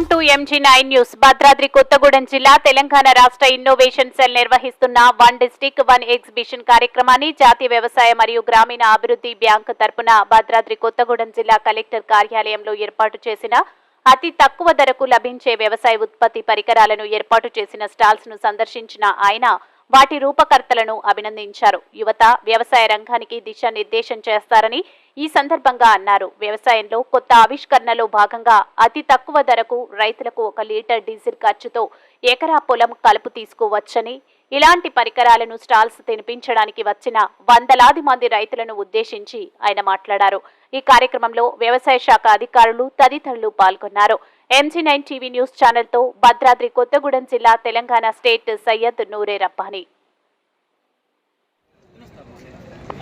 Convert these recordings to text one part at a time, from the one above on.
Welcome to M G nine news Bhadradri Kothagudem జిల్లా తెలంగాణ రాష్ట్ర innovation cell నిర్వహిస్తున్న one district one exhibition కార్యక్రమాన్ని జాతీయ వ్యవసాయ మరియు గ్రామీణ అభివృద్ధి బ్యాంకు తరపున భద్రాద్రి కొత్తగూడెం జిల్లా కలెక్టర్ కార్యాలయంలో ఏర్పాటు చేసిన అతి తక్కువ ధరకు లభించే వ్యవసాయ ఉత్పత్తి పరికరాలను ఏర్పాటు చేసిన స్టాల్స్ను సందర్శించిన ఆయన వాటి రూపకర్తలను అభినందించారు. యువత వ్యవసాయ రంగానికి దిశానిర్దేశం చేస్తారని ఈ సందర్భంగా అన్నారు. వ్యవసాయంలో కొత్త ఆవిష్కరణలో భాగంగా అతి తక్కువ ధరకు రైతులకు ఒక లీటర్ డీజిల్ ఖర్చుతో ఎకరా పొలం కలుపు తీసుకోవచ్చని ఇలాంటి పరికరాలను స్టాల్స్ తినిపించడానికి వచ్చిన వందలాది మంది రైతులను ఉద్దేశించి ఆయన మాట్లాడారు. ఈ కార్యక్రమంలో వ్యవసాయ శాఖ అధికారులు తదితరులు పాల్గొన్నారు. ఎంజీ నైన్ టీవీ న్యూస్ ఛానల్తో భద్రాద్రి కొత్తగూడెం జిల్లా తెలంగాణ స్టేట్ సయ్యద్ నూరే రబ్బానీ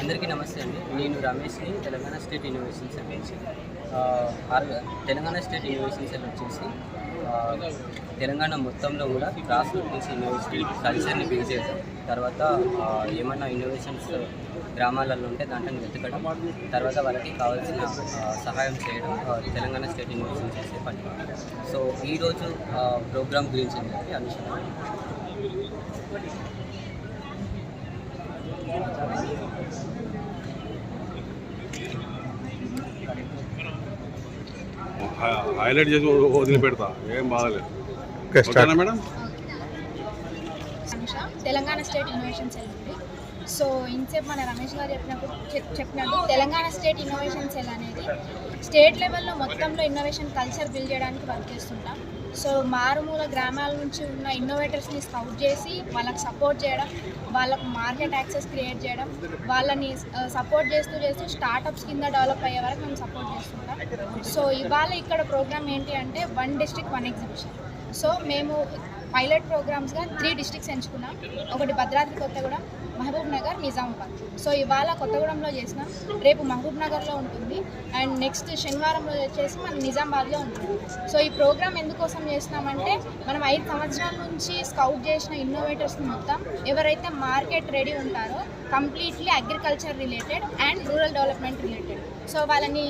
అందరికీ నమస్తే అండి. నేను రమేష్ని తెలంగాణ స్టేట్ యూనివర్సిటీ సెల్ నుంచి తెలంగాణ స్టేట్ యూనివర్సిటీ సెల్ వచ్చేసి తెలంగాణ మొత్తంలో కూడా క్రాస్ రూట్ నుంచి యూనివర్సిటీ కల్చర్ని బిల్డ్ చేద్దాం తర్వాత ఏమన్నా ఇన్నోవేషన్స్ గ్రామాలలో ఉంటే దాంట్లో వెతకడం తర్వాత వాళ్ళకి కావాల్సిన సహాయం చేయడం తెలంగాణ స్టేట్ యూనివర్సిటీ చేసే పని. సో ఈరోజు ప్రోగ్రామ్ గురించి ఏంటంటే Thank you. హైలైట్ చేసి వదిలిపెడతా. ఏం బాధలేదు. Okay, start. ఓకేనా madam? Telangana state innovation cell నుండి సో ఇంతసేపు మన రమేష్ గారు చెప్పినప్పుడు చెప్- చెప్పినట్టు తెలంగాణ స్టేట్ ఇన్నోవేషన్ సెల్ అనేది స్టేట్ లెవెల్లో మొత్తంలో ఇన్నోవేషన్ కల్చర్ బిల్డ్ చేయడానికి వర్క్ చేస్తుంటాం. సో మారుమూల గ్రామాల నుంచి ఉన్న ఇన్నోవేటర్స్ని స్కౌట్ చేసి వాళ్ళకి సపోర్ట్ చేయడం వాళ్ళకు మార్కెట్ యాక్సెస్ క్రియేట్ చేయడం వాళ్ళని సపోర్ట్ చేస్తూ చేస్తూ స్టార్టప్స్ కింద డెవలప్ అయ్యే వరకు మేము సపోర్ట్ చేస్తుంటాం సో ఇవాళ ఇక్కడ ప్రోగ్రామ్ ఏంటి అంటే one district one exhibition so మేము పైలట్ ప్రోగ్రామ్స్గా త్రీ డిస్ట్రిక్ట్స్ ఎంచుకున్నాం. ఒకటి భద్రాద్రి కొత్తగూడెం మహబూబ్ నగర్ నిజామాబాద్. సో ఇవాళ కొత్తగూడెంలో చేసిన రేపు మహబూబ్ నగర్లో ఉంటుంది. అండ్ నెక్స్ట్ శనివారంలో వచ్చేసి మన నిజామాబాద్లో ఉంటుంది. సో ఈ ప్రోగ్రామ్ ఎందుకోసం చేసినామంటే మనం ఐదు సంవత్సరాల నుంచి స్కౌట్ చేసిన ఇన్నోవేటర్స్ని మొత్తం ఎవరైతే మార్కెట్ రెడీ ఉంటారో completely agriculture related and rural development related. So వాళ్ళని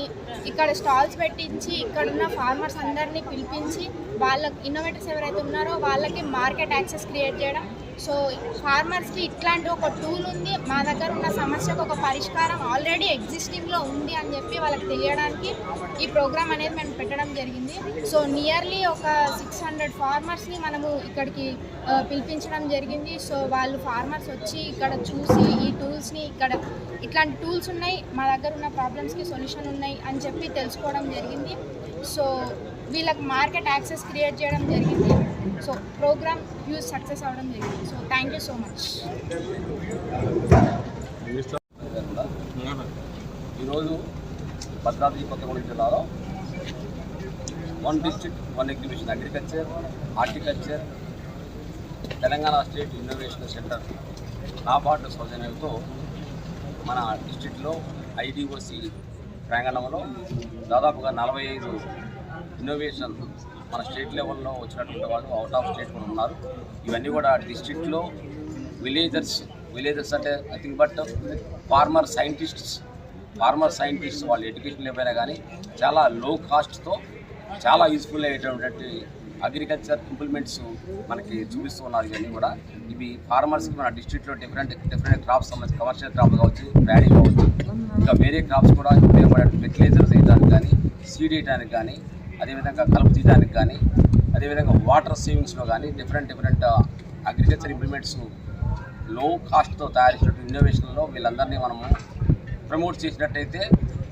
ఇక్కడ స్టాల్స్ పెట్టించి ఇక్కడ ఉన్న ఫార్మర్స్ అందరినీ పిలిపించి వాళ్ళ ఇన్నోవేటర్స్ ఎవరైతే ఉన్నారో వాళ్ళకి మార్కెట్ యాక్సెస్ క్రియేట్ చేయడం సో ఫార్మర్స్కి ఇట్లాంటి ఒక టూల్ ఉంది. మా దగ్గర ఉన్న సమస్యకు ఒక పరిష్కారం ఆల్రెడీ ఎగ్జిస్టింగ్లో ఉంది అని చెప్పి వాళ్ళకి తెలియడానికి ఈ ప్రోగ్రామ్ అనేది మేము పెట్టడం జరిగింది. సో నియర్లీ ఒక సిక్స్ హండ్రెడ్ ఫార్మర్స్ని మనము ఇక్కడికి పిలిపించడం జరిగింది. సో వాళ్ళు ఫార్మర్స్ వచ్చి ఇక్కడ చూసి ఈ టూల్స్ని ఇక్కడ ఇట్లాంటి టూల్స్ ఉన్నాయి మా దగ్గర ఉన్న ప్రాబ్లమ్స్కి సొల్యూషన్ ఉన్నాయి అని చెప్పి తెలుసుకోవడం జరిగింది. సో వీళ్ళకి మార్కెట్ యాక్సెస్ క్రియేట్ చేయడం జరిగింది. సో ప్రోగ్రామ్ హ్యూజ్ సక్సెస్ అవడం జరిగింది. So thank you so much. ఈరోజు భద్రాద్రి కొత్తగూడెం జిల్లాలో one district one exhibition agriculture horticulture Telangana state innovation centre NABARD సౌజన్యంతో మన డిస్టిక్లో ఐడిఓసి ప్రాంగణంలో దాదాపుగా నలభై ఐదు ఇన్నోవేషన్ మన స్టేట్ లెవెల్లో వచ్చినటువంటి వాళ్ళు అవుట్ ఆఫ్ స్టేట్ కూడా ఉన్నారు. ఇవన్నీ కూడా డిస్టిక్లో విలేజర్స్ విలేజర్స్ అంటే nothing but farmer scientists farmer scientists వాళ్ళ ఎడ్యుకేషన్ లేకపోయినా కానీ చాలా లో కాస్ట్తో చాలా యూస్ఫుల్ అయ్యేటటువంటి అగ్రికల్చర్ ఇంప్లిమెంట్స్ మనకి చూపిస్తూ ఉన్నారు ఇవన్నీ కూడా. ఇవి ఫార్మర్స్కి మన డిస్ట్రిక్ట్లో డిఫరెంట్ డిఫరెంట్ క్రాప్స్ సంబంధించి కమర్షియల్ క్రాప్స్ కావచ్చు ప్యాడీ కావచ్చు ఇంకా వేరే క్రాప్స్ కూడా ఉపయోగపడే ఫెర్టిలైజర్స్ వేయడానికి కానీ సీడ్ వేయడానికి కానీ అదేవిధంగా కలుపు తీయడానికి కానీ అదేవిధంగా వాటర్ సేవింగ్స్లో కానీ డిఫరెంట్ డిఫరెంట్ అగ్రికల్చర్ ఇంప్లిమెంట్స్లో కాస్ట్తో తయారు చేసినటువంటి ఇన్నోవేషన్లో వీళ్ళందరినీ మనము ప్రమోట్ చేసినట్టయితే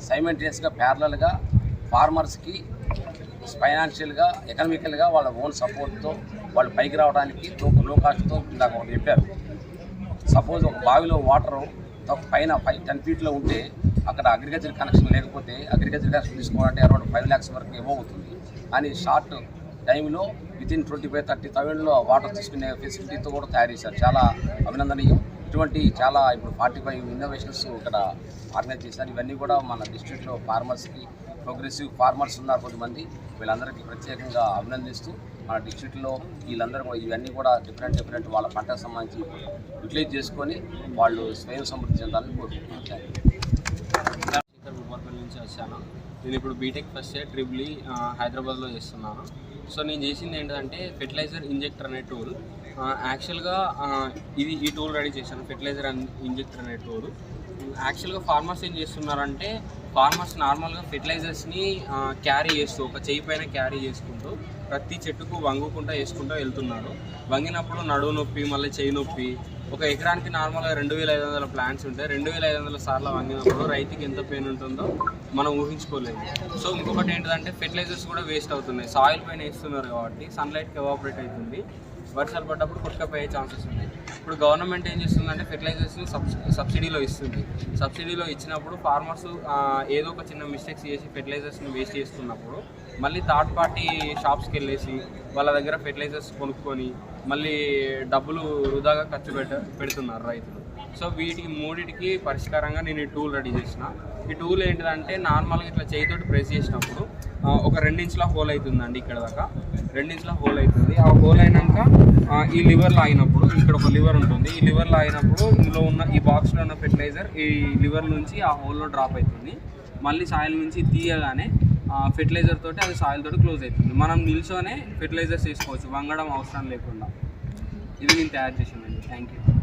సైమెంటేనియస్గా ప్యారలల్గా ఫార్మర్స్కి ఫైనాన్షియల్గా ఎకనామికల్గా వాళ్ళ ఓన్ సపోర్ట్తో వాళ్ళు పైకి రావడానికి లో లో కాస్ట్తో ఇందాక ఒకటి చెప్పారు. సపోజ్ ఒక బావిలో వాటరు పైన ఫైవ్ టెన్ ఫీట్లో ఉంటే అక్కడ అగ్రికల్చర్ కనెక్షన్ లేకపోతే అగ్రికల్చర్ కనెక్షన్ తీసుకోవాలంటే అరౌండ్ ఫైవ్ ల్యాక్స్ వరకు ఏమో అవుతుంది. కానీ షార్ట్ టైంలో with in twenty five thirty థౌజండ్లో వాటర్ తీసుకునే ఫెసిలిటీతో కూడా తయారు చేశారు. చాలా అభినందనీయం. ఇటువంటి చాలా ఇప్పుడు ఫార్టీ ఫైవ్ ఇన్నోవేషన్స్ ఇక్కడ ఆర్గనైజ్ చేశారు. ఇవన్నీ కూడా మన డిస్ట్రిక్ట్లో ఫార్మర్స్కి ప్రోగ్రెసివ్ ఫార్మర్స్ ఉన్నారు కొంతమంది. వీళ్ళందరికీ ప్రత్యేకంగా అభినందిస్తూ మన డిస్ట్రిక్ట్లో వీళ్ళందరూ కూడా ఇవన్నీ కూడా డిఫరెంట్ డిఫరెంట్ వాళ్ళ పంటకు సంబంధించి యూటిలైజ్ చేసుకొని వాళ్ళు స్వయం సమృద్ధి చెందాలని కోరుకుంటున్నాను. నుంచి వచ్చాను. నేను ఇప్పుడు BTech first year triple E హైదరాబాద్లో చేస్తున్నాను. సో నేను చేసింది ఏంటంటే ఫెర్టిలైజర్ ఇంజెక్టర్ అనే టూల్ యాక్చువల్గా ఇది ఈ టూల్ రెడీ చేశాను ఫెర్టిలైజర్ ఇంజెక్టర్ అనే టూల్ యాక్చువల్గా ఫార్మర్స్ ఏం చేస్తున్నారంటే ఫార్మర్స్ నార్మల్గా ఫెర్టిలైజర్స్ని క్యారీ చేస్తూ ఒక చేయి పైన క్యారీ చేసుకుంటూ ప్రతి చెట్టుకు వంగుకుంటా వేసుకుంటూ వెళ్తున్నారు. వంగినప్పుడు నడువు నొప్పి మళ్ళీ చేయి నొప్పి ఒక ఎకరానికి నార్మల్గా రెండు వేల ఐదు వందల ప్లాంట్స్ ఉంటాయి రెండు వేల ఐదు వందల సార్లు వంగినప్పుడు రైతుకి ఎంత పెయిన్ ఉంటుందో మనం ఊహించుకోలేము. సో ఇంకొకటి ఏంటంటే ఫెర్టిలైజర్స్ కూడా వేస్ట్ అవుతున్నాయి. సాయిల్ పైన వేస్తున్నారు కాబట్టి సన్లైట్కి ఎవాపరేట్ అవుతుంది. వర్షాలు పడ్డప్పుడు కొట్టుకపోయే ఛాన్సెస్ ఉన్నాయి. ఇప్పుడు గవర్నమెంట్ ఏం చేస్తుందంటే ఫెర్టిలైజర్స్ని సబ్సిడీలో ఇస్తుంది. సబ్సిడీలో ఇచ్చినప్పుడు ఫార్మర్స్ ఏదో ఒక చిన్న మిస్టేక్స్ చేసి ఫెర్టిలైజర్స్ని వేస్ట్ చేస్తున్నప్పుడు మళ్ళీ థర్డ్ పార్టీ షాప్స్కి వెళ్ళేసి వాళ్ళ దగ్గర ఫెర్టిలైజర్స్ కొనుక్కొని మళ్ళీ డబ్బులు వృధాగా ఖర్చు పెట్ట పెడుతున్నారు రైతులు. సో వీటికి మూడిటికి పరిష్కారంగా నేను ఈ టూల్ రెడీ చేసిన. ఈ టూల్ ఏంటిదంటే నార్మల్గా ఇట్లా చేయితోటి ప్రెస్ చేసినప్పుడు ఒక రెండించుల హోల్ అవుతుందండి ఇక్కడ దాకా. రెండించుల హోల్ అవుతుంది ఆ హోల్ అయినాక ఈ లివర్లో ఆగినప్పుడు ఇక్కడ ఒక లివర్ ఉంటుంది. ఈ లివర్లో ఆగినప్పుడు ఇందులో ఉన్న ఈ బాక్స్లో ఉన్న ఫెర్టిలైజర్ ఈ లివర్ నుంచి ఆ హోల్లో డ్రాప్ అవుతుంది. మళ్ళీ సాయిల్ నుంచి తీయగానే ఫెర్టిలైజర్ తోటి అది సాయిల్ తోటి క్లోజ్ అవుతుంది. మనం నిల్చోనే ఫెర్టిలైజర్స్ వేసుకోవచ్చు. వంగడం అవసరం లేకుండా. ఇది నేను తయారు చేసానండి థ్యాంక్ యూ